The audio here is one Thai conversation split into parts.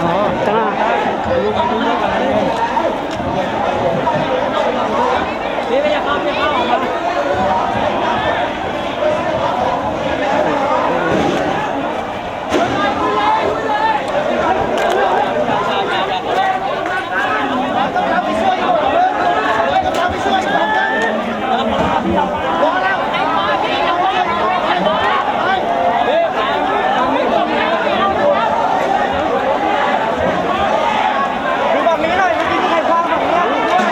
ก้อนหินไปแล้ว อ๋อ จ้า นี่ไม่อยากเข้าไม่เข้าออกมา ดูฝั่งนี้หน่อยเมื่อกี้มีใครคว้างฝั่งนี้ด้วย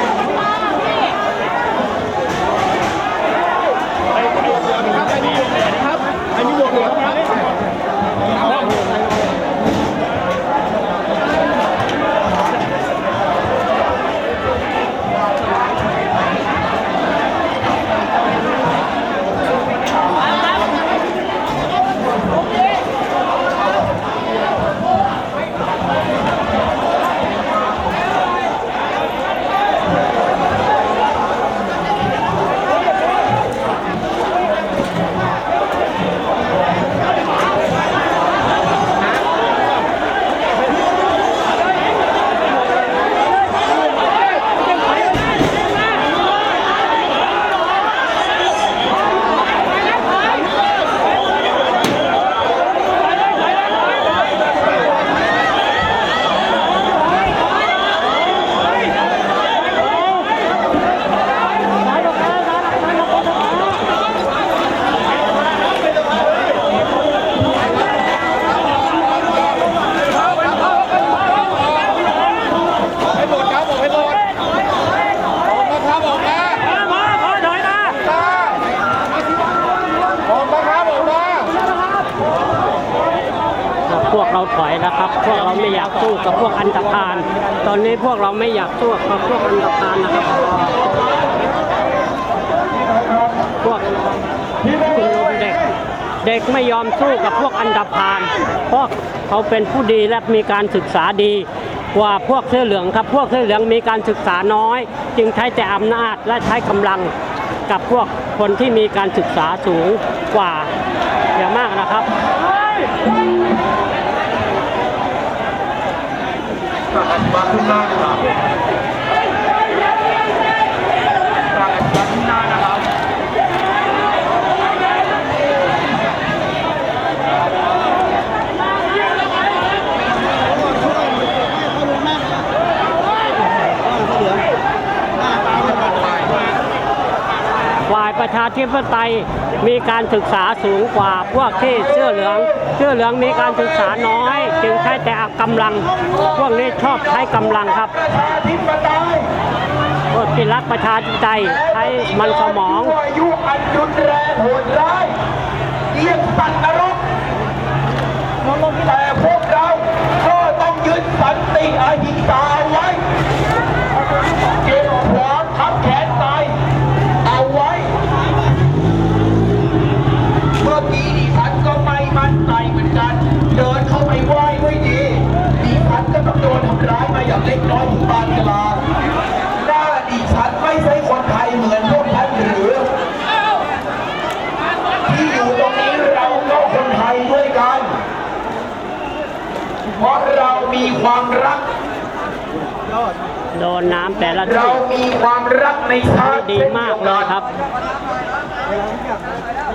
ให้หมดครับผมให้หมดออกมาครับออกมา มาขอถอยมา ออกมาครับออกมา พวกเราถอยนะครับ พวกเราไม่อยากสู้กับพวกอันธพาลตอนนี้พวกเราไม่อยากสู้กับพวกอันธพาลนะครับพวกคุณลุงเด็ก เด็กไม่ยอมสู้กับพวกอันธพาลเพราะเขาเป็นผู้ดีและมีการศึกษาดีกว่าพวกเสื้อเหลืองครับ พวกเสื้อเหลืองมีการศึกษาน้อย จึงใช้แต่อำนาจและใช้กำลังกับพวกคนที่มีการศึกษาสูงกว่าอย่างมากนะครับ มาขึ้นหน้าครับมาขึ้นหน้านะครับ ฝ่าย ประชาธิปไตยมีการศึกษาสูงกว่าพวกที่เสื้อเหลือง เสื้อเหลืองมีการศึกษาน้อย จึงใช้แต่กำลัง พวกนี้ชอบใช้กำลังครับทิปไตยพวกที่รักประชาธิปไตยใช้มันสมองอายุอันรุนแรงโหดร้ายเยี่ยมสัตว์นรกแต่พวกเราก็ต้องยึดสันติอหิงสาไว้ เก็บความทับแขนตายเอาไว้ เมื่อกี้ดิฉันก็ไม่มั่นใจเหมือนกัน เดินเข้าไปไหว้ด้วยดีดิฉันก็ต้องโดนทำร้ายมาอย่างเล็กน้อยถึงปานกลางหน้าดิฉันไม่ใช่คนไทยเหมือนพวกท่านหรือ ที่อยู่ตรงนี้เราก็คนไทยด้วยกัน เพราะเรามีความรัก โดนน้ำแต่ละเราที่มีความรักในชาติดีมากเลยครับ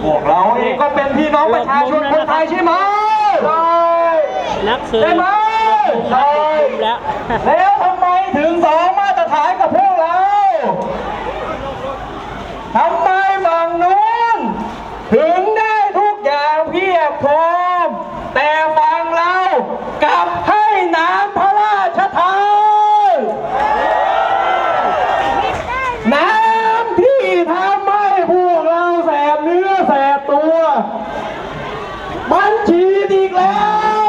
พวกเราเองก็เป็นพี่น้องประชาชนคนไทยใช่ไหมใช่นักสืบใช่ไหมใช่แล้วแล้วทำไมถึงสองมาตรฐานกับพวกเรา ทำไมฝั่งนู้น ถึงได้ทุกอย่างเพียบพร้อม แต่ฝั่งเรากลับให้น้ำพระราชทานน้ำที่ทำให้พวกเราแสบเนื้อแสบตัว มันฉีดอีกแล้ว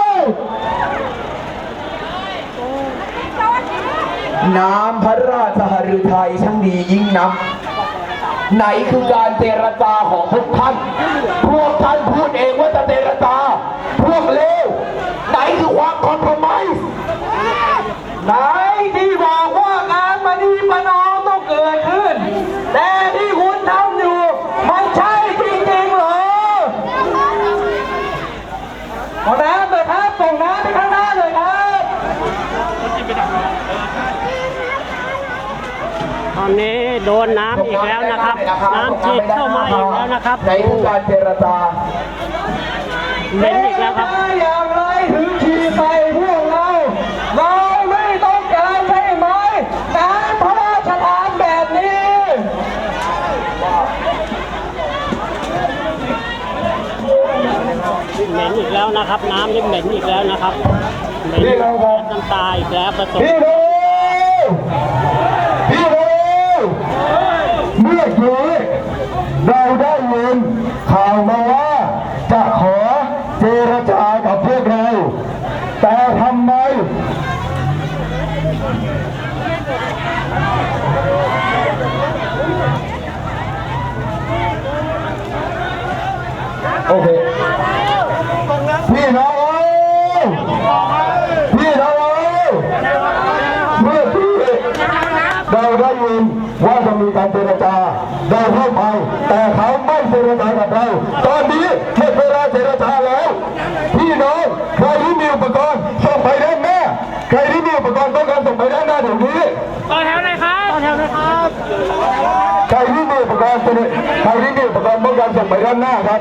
น้ำพระราชหฤทัยช่างดียิ่งนัก ไหนคือการเจรจาของพวกท่าน พวกท่านพูดเองว่าจะเจรจา พวกเลว ไหนคือความคอมเพลมไไหนที่บอกว่างานมาดีประนอมต้องเกิดขึ้น แต่ที่คุณทำอยู่ มันใช่จริงๆเหรอขอน้ำเลยครับส่งน้ำไปข้างหน้าเลย อนนี้ โดนน้ำอีกแล้วนะครับ น้ำฉีดเข้ามาอีกแล้วนะครับไหนคือการเจรจาเหม็นอีกแล้วครับอย่างไรถึงขี่ไปพวกเราเราไม่ต้องการใช่ไหมการพระราชทานแบบนี้เหม็นอีกแล้วนะครับ น้ำนี่เหม็นอีกแล้วนะครับเหม็นนี่เราครับน้ำตาอีกแล้วผสม พี่โนพี่โนเมื่อกี้เราได้ยิ นข่าวมาว่าจะขอเจรจากับพวกเรา แต่ทำไมโอเค พี่น้องเอ้ยพี่น้องเอ้ยเมื่อกี้เราได้ยินว่าจะมีการเจรจาเราเข้าไป แต่เขาไม่เจรจากับเรา ตอนนี้หมดเวลาเจรจาแล้ว พี่น้องใครที่มีอุปกรณ์ส่งไปด้านหน้าใครที่มีอุปกรณ์ต้องการส่งไปด้านหน้าเดี๋ยวนี้ ต่อแถวเลยครับต่อแถวเลยครับ ใครที่มีอุปกรณ์ใครที่มีอุปกรณ์ป้องกันส่งไปด้านหน้าครับ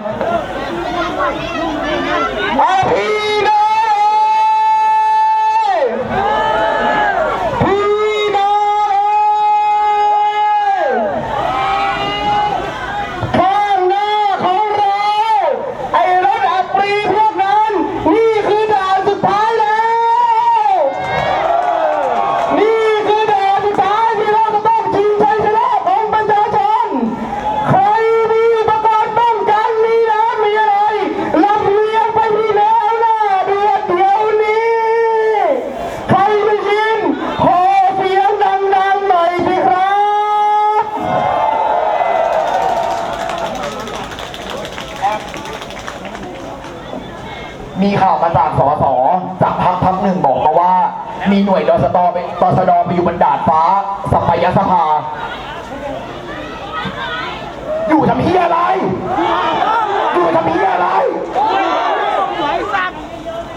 มีหน่วยดสตไปตสดไปอยู่บนดาดฟ้าสัพยสภา อยู่ทำเฮียอะไรอยู่ทำเฮียอะไร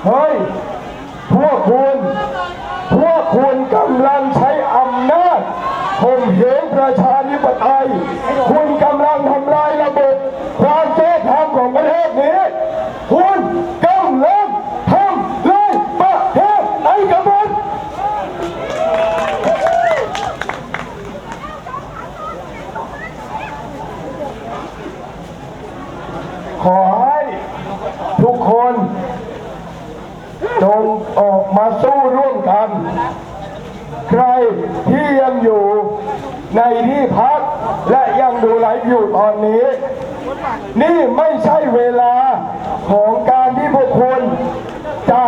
เฮ้ย พวกคุณ พวกคุณกำลังใช้อำนาจข่มเหงประชาธิปไตย คุณกำลังทำลายระบบความเท่ธรรมของประเทศนี้ คุณกำลังทำลายประเทศไอ้กบฏขอให้ทุกคน จงออกมาสู้ร่วมกัน ใครที่ยังอยู่ในที่พัก และยังดูไลฟ์อยู่ตอนนี้ นี่ไม่ใช่เวลาของการที่พวกคุณจะ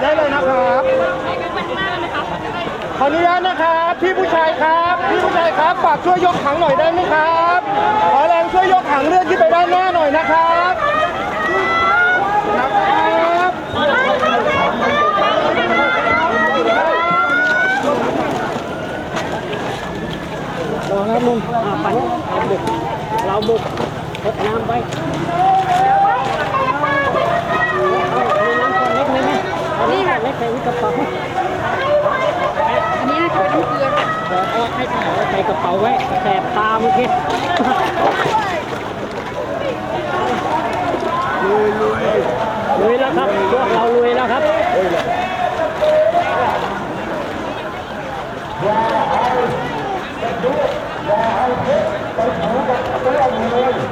ได้เลยนะครับขออนุญาตนะครับพี่ผู้ชายครับพี่ผู้ชายครับฝากช่วยยกถังหน่อยได้ไหมครับขอแรงช่วยยกถังเลื่อนขึ้นไปด้านหน้าหน่อยนะครับนะครับรอครับลุงอ่าไปเราบุกเราบุกพกน้ำไปเอาน้ำคนเล็กเลยไหมเอาน้ำคนเล็กใส่กระเป๋า อันนี้น่าจะเป็นน้ำเกลือ เออเอาให้เอาใส่กระเป๋าไว้แสบตาเมื่อกี้ลุยลุยลุยแล้วครับพวกเราลุยแล้วครับปิ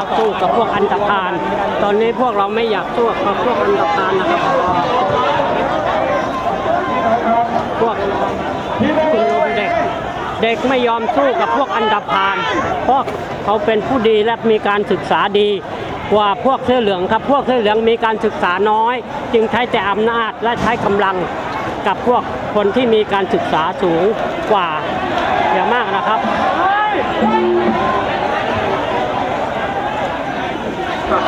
ากสู้กับพวกอันธพาลตอนนี้พวกเราไม่อยากสู้กับพวกอันธพาลนะครับพวกคุณลุงเด็ก เด็กไม่ยอมสู้กับพวกอันดพาลเพราะเขาเป็นผู้ดีและมีการศึกษาดีกว่าพวกเสื้อเหลืองครับ พวกเสื้อเหลืองมีการศึกษาน้อย จึงใช้แต่อำนาจและใช้กำลังกับพวกคนที่มีการศึกษาสูงกว่าอย่างมากนะครับ มาขึ้นหน้านะครับมาขึ้นหน้านะครับ ฝ่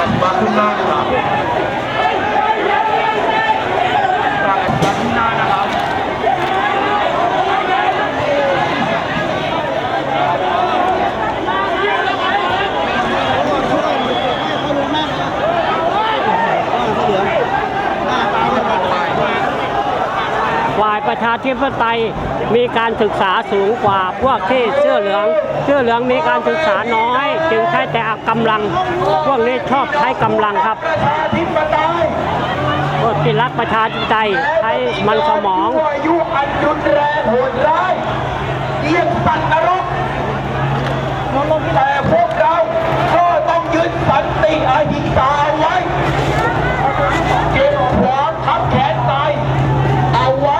ายประชาธิปไตยมีการศึกษาสูงกว่าพวกที่เสื้อเหลือง เสื้อเหลืองมีการศึกษาน้อย จึงใช้แต่กำลัง พวกนี้ชอบใช้กำลังครับประชาธิปไตยพวกที่รักประชาธิปไตยใช้มันสมองอายุอันรุนแรงโหดร้ายเยี่ยมสัตว์นรกแต่พวกเราก็ต้องยึดสันติอหิงสาไว้เก็บขวานทับแขนตายเอาไว้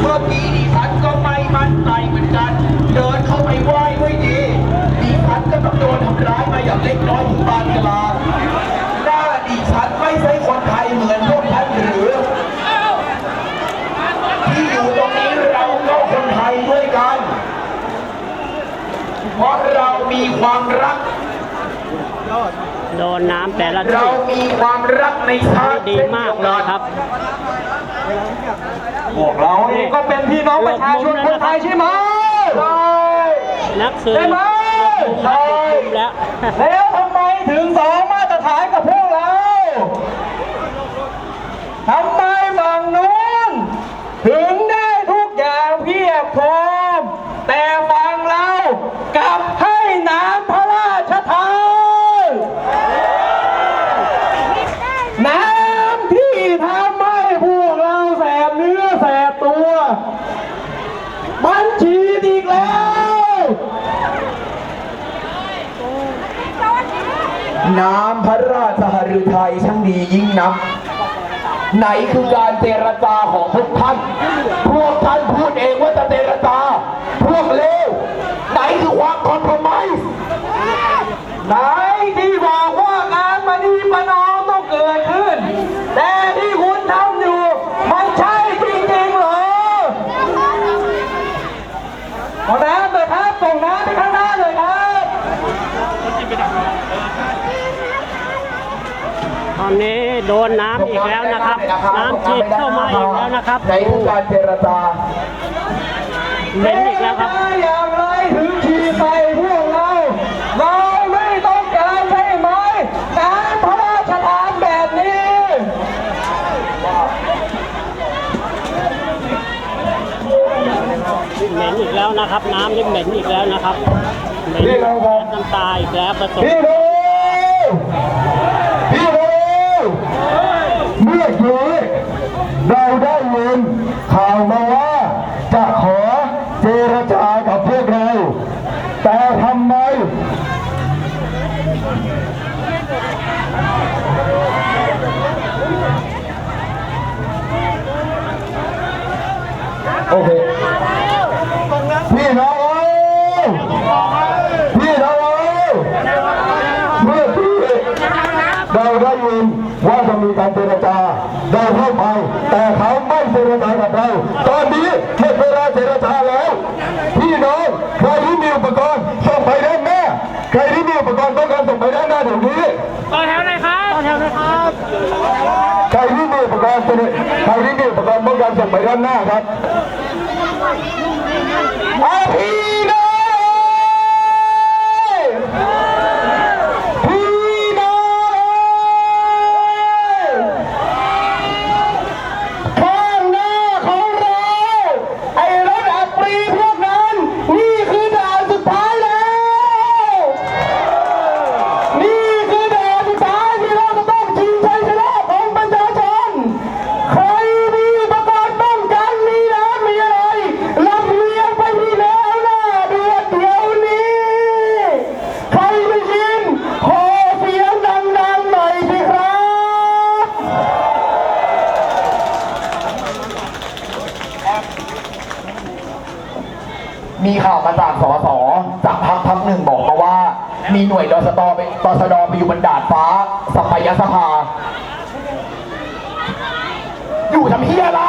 เมื่อกี้ดิฉันก็ไม่มั่นใจเหมือนกัน เดินเข้าไปไหว้ด้วยดีดิฉันก็ต้องโดน ทำร้ายมาอย่างเล็กน้อยถึงปานกลางหน้าดิฉันไม่ใช่คนไทยเหมือนพวกท่านหรือ ที่อยู่ตรงนี้เราก็คนไทยด้วยกัน เพราะเรามีความรัก โดนน้ำแต่ละเราทีมีความรักในชาติดีมากเลยครับ พวกเราเองก็เป็นพี่น้องประชาชนคนไทยใช่ไหมใช่นักสืบใช่ไหม ใช่แล้วแล้วทำไมถึงสองมาตรฐานกับพวกเราทำไมฝั่งนู้นถึงได้ทุกอย่างเพียบพร้อม แต่ฝั่งเรากลับให้น้ำพระราชทาน น้ำที่ทำให้พวกเราแสบเนื้อแสบตัว มันฉีดอีกแล้ว น้ำพระราชหฤียิ่งนัก ไหนคือการเจรจาของพวกท่าน พวกท่านพูดเองว่าจะเจรจา พวกเลวไหนคือความคอมเพลมไส์ไหนที่บอกว่างานมณีประนอมต้องเกิดขึ้น แต่ที่คุณทำอยู่ มันใช่จริงๆเหรอเอาน้ำเลยครับ ส่งน้ำไปข้างหน้าเลยครับ ตอนนี้โดนน้ำอีกแล้วนะครับ น้ำฉีดเข้ามาอีกแล้วนะครับในคือการเจรจาเหม็นอีกแล้วครับอย่างไรถึงฉีดใส่พวกเราเราไม่ต้องการใช่ไหมน้ำพระราชทานแบบนี้เหม็นอีกแล้วนะครับ น้ำนี่เหม็นอีกแล้วนะครับเหม็นพี่น้องครับน้ำตาอีกแล้วผสม พี่ดูพี่ดูเมื่อกี้เราได้ยินข่าวมาว่า จะขอเจรจากับพวกเรา แต่ทำไม โอเค พี่น้องเอ้ยพี่น้องเอ้ยเมื่อกี้เราได้ยินว่าจะมีการเจรจาเราเข้าไป แต่เขาไม่เจรจากับเรา ตอนนี้หมดเวลาเจรจาแล้ว พี่น้องใครที่มีอุปกรณ์ส่งไปด้านหน้าใครที่มีอุปกรณ์ต้องการส่งไปด้านหน้าเดี๋ยวนี้ ต่อแถวเลยครับต่อแถวเลยครับ ใครที่มีอุปกรณ์ตัวนี้ใครที่มีอุปกรณ์ป้องกันส่ง ไปด้านหน้าครับ ข่ามาจากสสจากพักพักหนึ่งบอกมาว่า มีหน่วยดสตไปตสดไปอยู่บนดาดฟ้าสัปยสภา อยู่ทำเฮียอะไร